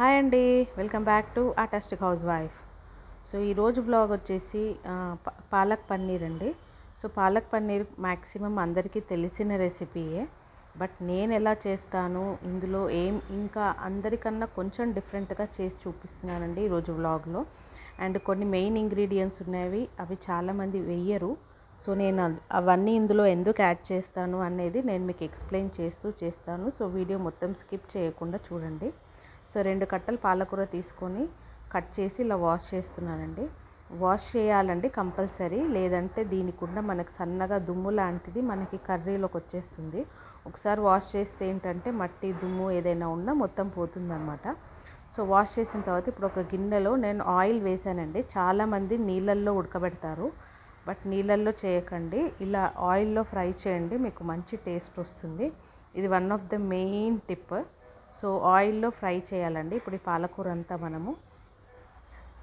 Hi అండి. Welcome back to ఆటాస్టిక్ housewife. So ఈరోజు వ్లాగ్ వచ్చేసి ప- పాలక్ పన్నీర్ అండి. సో పాలక్ పన్నీర్ మ్యాక్సిమం అందరికీ తెలిసిన రెసిపీయే. బట్ నేను ఎలా చేస్తాను ఇందులో ఏం ఇంకా అందరికన్నా కొంచెం డిఫరెంట్గా చేసి చూపిస్తున్నానండి ఈరోజు వ్లాగ్లో అండ్ కొన్ని మెయిన్ ఇంగ్రీడియంట్స్ ఉన్నవి అవి చాలామంది వెయ్యరు. సో నేను అవన్నీ ఇందులో ఎందుకు యాడ్ చేస్తాను అనేది నేను మీకు ఎక్స్ప్లెయిన్ చేస్తూ చేస్తాను. సో వీడియో మొత్తం స్కిప్ చేయకుండా చూడండి. సో రెండు కట్టలు పాలకూర తీసుకొని కట్ చేసి ఇలా వాష్ చేస్తున్నానండి. వాష్ చేయాలండి కంపల్సరీ లేదంటే దీనికుండా మనకు సన్నగా దుమ్ము లాంటిది మనకి కర్రీలోకి వచ్చేస్తుంది. ఒకసారి వాష్ చేస్తే ఏంటంటే మట్టి దుమ్ము ఏదైనా ఉన్నా మొత్తం పోతుందన్నమాట. సో వాష్ చేసిన తర్వాత ఇప్పుడు ఒక గిన్నెలో నేను ఆయిల్ వేసానండి చాలామంది నీళ్ళల్లో ఉడకబెడతారు. బట్ నీళ్ళల్లో చేయకండి. ఇలా ఆయిల్లో ఫ్రై చేయండి మీకు మంచి టేస్ట్ వస్తుంది. ఇది one of the main tip. So ఆయిల్లో ఫ్రై చేయాలండి. ఇప్పుడు ఈ పాలకూర అంతా మనము.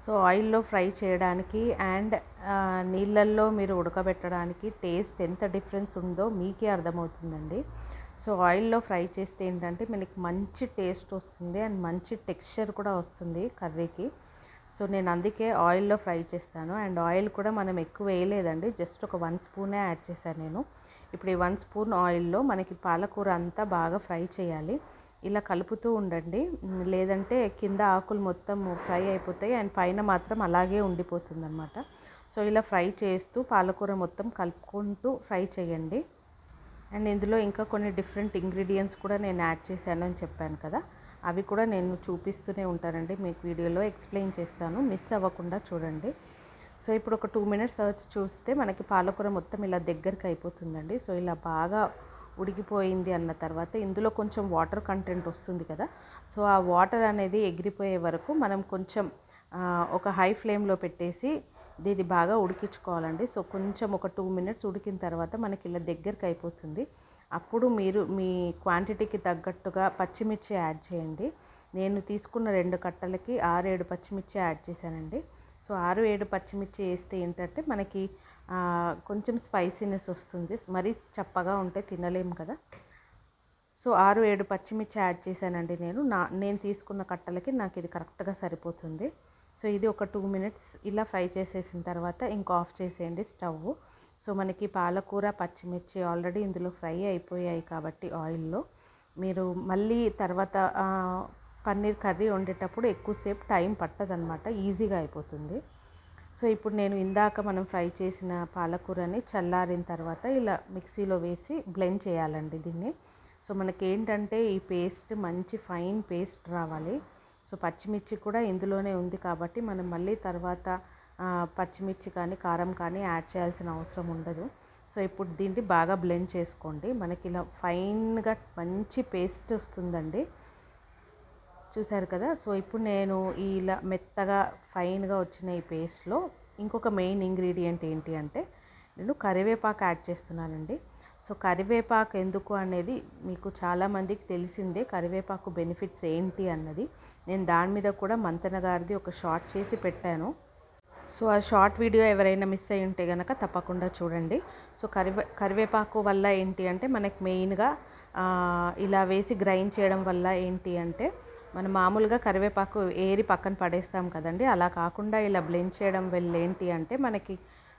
సో ఆయిల్లో ఫ్రై చేయడానికి అండ్ నీళ్ళల్లో మీరు ఉడకబెట్టడానికి టేస్ట్ ఎంత డిఫరెన్స్ ఉందో మీకే అర్థమవుతుందండి. సో ఆయిల్లో ఫ్రై చేస్తే ఏంటంటే మనకి మంచి టేస్ట్ వస్తుంది అండ్ మంచి టెక్స్చర్ కూడా వస్తుంది కర్రీకి. సో నేను అందుకే ఆయిల్లో ఫ్రై చేస్తాను. అండ్ ఆయిల్ కూడా మనం ఎక్కువ వేయలేదండి. జస్ట్ ఒక వన్ స్పూనే యాడ్ చేశాను నేను. ఇప్పుడు ఈ వన్ స్పూన్ ఆయిల్లో మనకి పాలకూర అంతా బాగా ఫ్రై చేయాలి. ఇలా కలుపుతూ ఉండండి. లేదంటే కింద ఆకులు మొత్తం ఫ్రై అయిపోతాయి. అండ్ పైన మాత్రం అలాగే ఉండిపోతుంది అనమాట సో ఇలా ఫ్రై చేస్తూ పాలకూర మొత్తం కలుపుకుంటూ ఫ్రై చేయండి. అండ్ ఇందులో ఇంకా కొన్ని డిఫరెంట్ ఇంగ్రీడియంట్స్ కూడా నేను యాడ్ చేశాను అని చెప్పాను కదా. అవి కూడా నేను చూపిస్తూనే ఉంటానండి. మీకు వీడియోలో ఎక్స్ప్లెయిన్ చేస్తాను. మిస్ అవ్వకుండా చూడండి. సో ఇప్పుడు ఒక టూ మినిట్స్ వచ్చి చూస్తే మనకి పాలకూర మొత్తం ఇలా దగ్గరికి అయిపోతుందండి. సో ఇలా బాగా ఉడికిపోయింది అన్న తర్వాత ఇందులో కొంచెం వాటర్ కంటెంట్ వస్తుంది కదా. సో ఆ వాటర్ అనేది ఎగిరిపోయే వరకు మనం కొంచెం ఒక హై ఫ్లేమ్లో పెట్టేసి దీన్ని బాగా ఉడికించుకోవాలండి. సో కొంచెం ఒక టూ మినిట్స్ ఉడికిన తర్వాత మనకి ఇలా దగ్గరికి అయిపోతుంది. అప్పుడు మీరు మీ క్వాంటిటీకి తగ్గట్టుగా పచ్చిమిర్చి యాడ్ చేయండి. నేను తీసుకున్న రెండు కట్టలకి ఆరు ఏడు పచ్చిమిర్చి యాడ్ చేశానండి. సో ఆరు ఏడు పచ్చిమిర్చి వేస్తే ఏంటంటే మనకి కొంచెం స్పైసీనెస్ వస్తుంది. మరీ చప్పగా ఉంటే తినలేము కదా. సో ఆరు ఏడు పచ్చిమిర్చి యాడ్ చేశానండి నేను. నా నేను తీసుకున్న కట్టలకి నాకు ఇది కరెక్ట్గా సరిపోతుంది. సో ఇది ఒక టూ మినిట్స్ ఇలా ఫ్రై చేసేసిన తర్వాత ఇంకా ఆఫ్ చేసేయండి స్టవ్ సో మనకి పాలకూర పచ్చిమిర్చి ఆల్రెడీ ఇందులో ఫ్రై అయిపోయాయి కాబట్టి ఆయిల్లో మీరు మళ్ళీ తర్వాత పన్నీర్ కర్రీ వండేటప్పుడు ఎక్కువసేపు టైం పట్టదనమాట ఈజీగా అయిపోతుంది. సో ఇప్పుడు నేను ఇందాక మనం ఫ్రై చేసిన పాలకూరని చల్లారిన తర్వాత ఇలా మిక్సీలో వేసి బ్లెండ్ చేయాలండి దీన్ని. సో మనకి ఏంటంటే ఈ పేస్ట్ మంచి ఫైన్ పేస్ట్ రావాలి. సో పచ్చిమిర్చి కూడా ఇందులోనే ఉంది కాబట్టి మనం మళ్ళీ తర్వాత పచ్చిమిర్చి కానీ కారం కానీ యాడ్ చేయాల్సిన అవసరం ఉండదు. సో ఇప్పుడు దీన్ని బాగా బ్లెండ్ చేసుకోండి. మనకి ఇలా ఫైన్గా మంచి పేస్ట్ వస్తుందండి. చూసారు కదా? సో ఇప్పుడు నేను ఇలా మెత్తగా ఫైన్గా వచ్చిన ఈ పేస్ట్లో ఇంకొక మెయిన్ ఇంగ్రీడియంట్ ఏంటి అంటే నేను కరివేపాకు యాడ్ చేస్తున్నానండి. సో కరివేపాకు ఎందుకు అనేది మీకు చాలామందికి తెలిసిందే కరివేపాకు బెనిఫిట్స్ ఏంటి అన్నది. నేను దాని మీద కూడా మంతన గారిది ఒక షార్ట్ చేసి పెట్టాను. సో ఆ షార్ట్ వీడియో ఎవరైనా మిస్ అయి ఉంటే కనుక తప్పకుండా చూడండి. సో కరివే కరివేపాకు వల్ల ఏంటి అంటే మనకి మెయిన్గా ఇలా వేసి గ్రైండ్ చేయడం వల్ల ఏంటి అంటే మనం మామూలుగా కరివేపాకు ఏరి పక్కన పడేస్తాం కదండి. అలా కాకుండా ఇలా బ్లెండ్ చేయడం వల్ల ఏంటి అంటే మనకి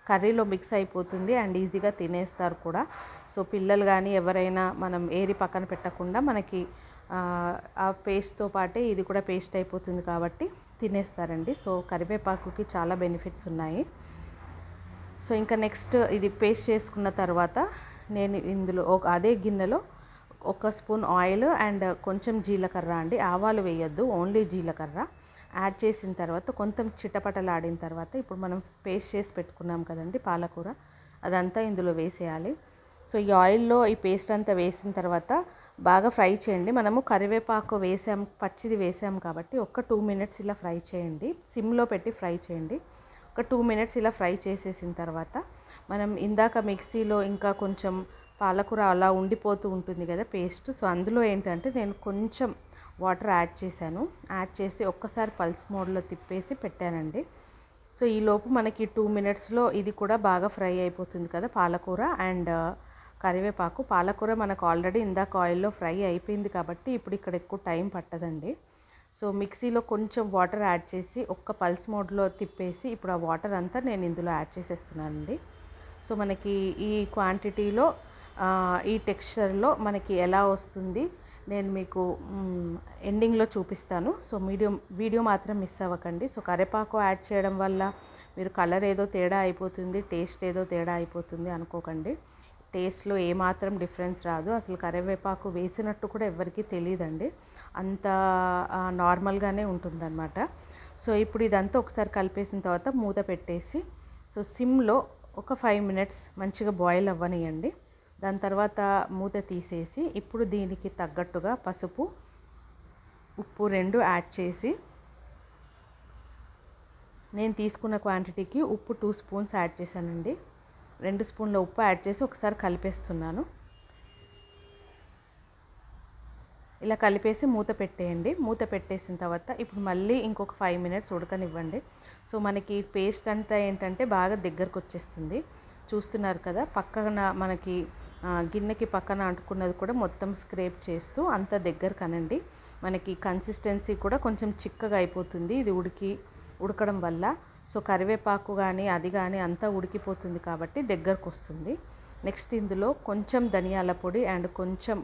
కర్రీలో మిక్స్ అయిపోతుంది అండ్ ఈజీగా తినేస్తారు కూడా. సో పిల్లలు కానీ ఎవరైనా మనం ఏరి పక్కన పెట్టకుండా మనకి ఆ, పేస్ట్తో పాటే ఇది కూడా పేస్ట్ అయిపోతుంది కాబట్టి తినేస్తారండి. సో కరివేపాకుకి చాలా బెనిఫిట్స్ ఉన్నాయి. సో ఇంకా నెక్స్ట్ ఇది పేస్ట్ చేసుకున్న తర్వాత నేను ఇందులో ఒక అదే గిన్నెలో ఒక స్పూన్ ఆయిల్ అండ్ కొంచెం జీలకర్ర అండి. ఆవాలు వేయొద్దు ఓన్లీ జీలకర్ర. యాడ్ చేసిన తర్వాత కొంచెం చిటపటలాడిన తర్వాత ఇప్పుడు మనం పేస్ట్ చేసి పెట్టుకున్నాం కదండి పాలకూర. అదంతా ఇందులో వేసేయాలి. సో ఈ ఆయిల్లో ఈ పేస్ట్ అంతా వేసిన తర్వాత బాగా ఫ్రై చేయండి. మనము కరివేపాకు వేసాం పచ్చిది వేసాం కాబట్టి ఒక టూ మినిట్స్ ఇలా ఫ్రై చేయండి. సిమ్లో పెట్టి ఫ్రై చేయండి. ఒక టూ మినిట్స్ ఇలా ఫ్రై చేసేసిన తర్వాత మనం ఇందాక మిక్సీలో ఇంకా కొంచెం పాలకూర అలా ఉండిపోతూ ఉంటుంది కదా పేస్ట్ సో అందులో ఏంటంటే నేను కొంచెం వాటర్ యాడ్ చేశాను. యాడ్ చేసి ఒక్కసారి పల్స్ మోడ్లో తిప్పేసి పెట్టానండి. సో ఈలోపు మనకి టూ మినిట్స్లో ఇది కూడా బాగా ఫ్రై అయిపోతుంది కదా పాలకూర. అండ్ uh, కరివేపాకు. పాలకూర మనకు ఆల్రెడీ ఇందాక ఆయిల్లో ఫ్రై అయిపోయింది కాబట్టి ఇప్పుడు ఇక్కడ ఎక్కువ టైం పట్టదండి. సో మిక్సీలో కొంచెం వాటర్ యాడ్ చేసి ఒక్క పల్స్ మోడ్లో తిప్పేసి ఇప్పుడు ఆ వాటర్ అంతా నేను ఇందులో యాడ్ చేసేస్తున్నానండి. సో మనకి ఈ క్వాంటిటీలో ఈ టెక్స్చర్లో మనకి ఎలా వస్తుంది నేను మీకు ఎండింగ్లో చూపిస్తాను. సో మీడియం వీడియో మాత్రం మిస్ అవ్వకండి. సో కరివేపాకు యాడ్ చేయడం వల్ల మీరు కలర్ ఏదో తేడా అయిపోతుంది టేస్ట్ ఏదో తేడా అయిపోతుంది అనుకోకండి. టేస్ట్లో ఏమాత్రం డిఫరెన్స్ రాదు. అసలు కరివేపాకు వేసినట్టు కూడా ఎవరికీ తెలియదండి అంత నార్మల్గానే ఉంటుందన్నమాట. సో ఇప్పుడు ఇదంతా ఒకసారి కలిపేసిన తర్వాత మూత పెట్టేసి సో సిమ్లో ఒక ఫైవ్ మినిట్స్ మంచిగా బాయిల్ అవ్వనియండి. దాని తర్వాత మూత తీసేసి ఇప్పుడు దీనికి తగ్గట్టుగా పసుపు ఉప్పు రెండు యాడ్ చేసి నేను తీసుకున్న క్వాంటిటీకి ఉప్పు టూ స్పూన్స్ యాడ్ చేశానండి. రెండు స్పూన్ల ఉప్పు యాడ్ చేసి ఒకసారి కలిపేస్తున్నాను. ఇలా కలిపేసి మూత పెట్టేయండి. మూత పెట్టేసిన తర్వాత ఇప్పుడు మళ్ళీ ఇంకొక ఫైవ్ మినిట్స్ ఉడకనివ్వండి. సో మనకి పేస్ట్ అంతా ఏంటంటే బాగా దగ్గరకు వచ్చేస్తుంది. చూస్తున్నారు కదా పక్కన మనకి గిన్నెకి పక్కన అంటుకున్నది కూడా మొత్తం స్క్రేప్ చేస్తూ అంత దగ్గర కనండి మనకి కన్సిస్టెన్సీ కూడా కొంచెం చిక్కగా అయిపోతుంది. ఇది ఉడికి ఉడకడం వల్ల. సో కరివేపాకు కానీ అది కానీ అంతా ఉడికిపోతుంది కాబట్టి దగ్గరకు వస్తుంది నెక్స్ట్ ఇందులో కొంచెం ధనియాల పొడి అండ్ కొంచెం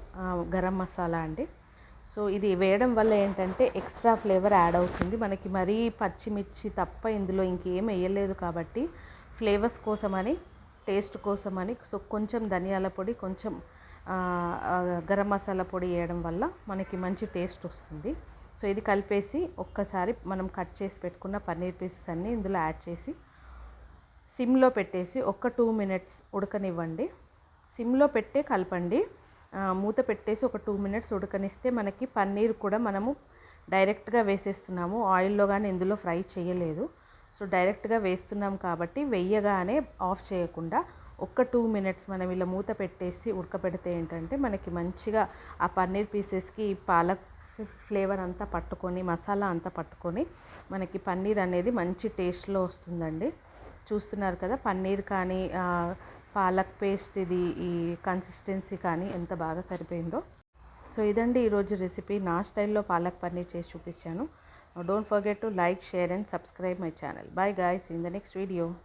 గరం మసాలా అండి. సో ఇది వేయడం వల్ల ఏంటంటే ఎక్స్ట్రా ఫ్లేవర్ యాడ్ అవుతుంది. మనకి మరీ పచ్చిమిర్చి తప్ప ఇందులో ఇంకేం వేయలేదు కాబట్టి ఫ్లేవర్స్ కోసమని టేస్ట్ కోసమని. సో కొంచెం ధనియాల పొడి కొంచెం గరం మసాలా పొడి వేయడం వల్ల మనకి మంచి టేస్ట్ వస్తుంది. సో ఇది కలిపేసి ఒక్కసారి మనం కట్ చేసి పెట్టుకున్న పన్నీర్ పీసెస్ అన్నీ ఇందులో యాడ్ చేసి సిమ్లో పెట్టేసి ఒక టూ మినిట్స్ ఉడకనివ్వండి. సిమ్లో పెట్టే కలపండి. మూత పెట్టేసి ఒక టూ మినిట్స్ ఉడకనిస్తే మనకి పన్నీర్ కూడా మనము డైరెక్ట్గా వేసేస్తున్నాము. ఆయిల్లో కానీ ఇందులో ఫ్రై చేయలేదు. సో డైరెక్ట్గా వేస్తున్నాం కాబట్టి వెయ్యగానే ఆఫ్ చేయకుండా ఒక్క టూ మినిట్స్ మనం ఇలా మూత పెట్టేసి ఉడకబెడితే ఏంటంటే మనకి మంచిగా ఆ పన్నీర్ పీసెస్కి పాలక్ ఫ్లేవర్ అంతా పట్టుకొని మసాలా అంతా పట్టుకొని మనకి పన్నీర్ అనేది మంచి టేస్ట్లో వస్తుందండి. చూస్తున్నారు కదా పన్నీర్ కానీ పాలక్ పేస్ట్ ఇది ఈ కన్సిస్టెన్సీ కానీ ఎంత బాగా సరిపోయిందో. సో ఇదండి ఈరోజు రెసిపీ. నా స్టైల్లో పాలక్ పన్నీర్ చేసి చూపించాను. Now don't forget to like, share and subscribe my channel. Bye guys, in the next video.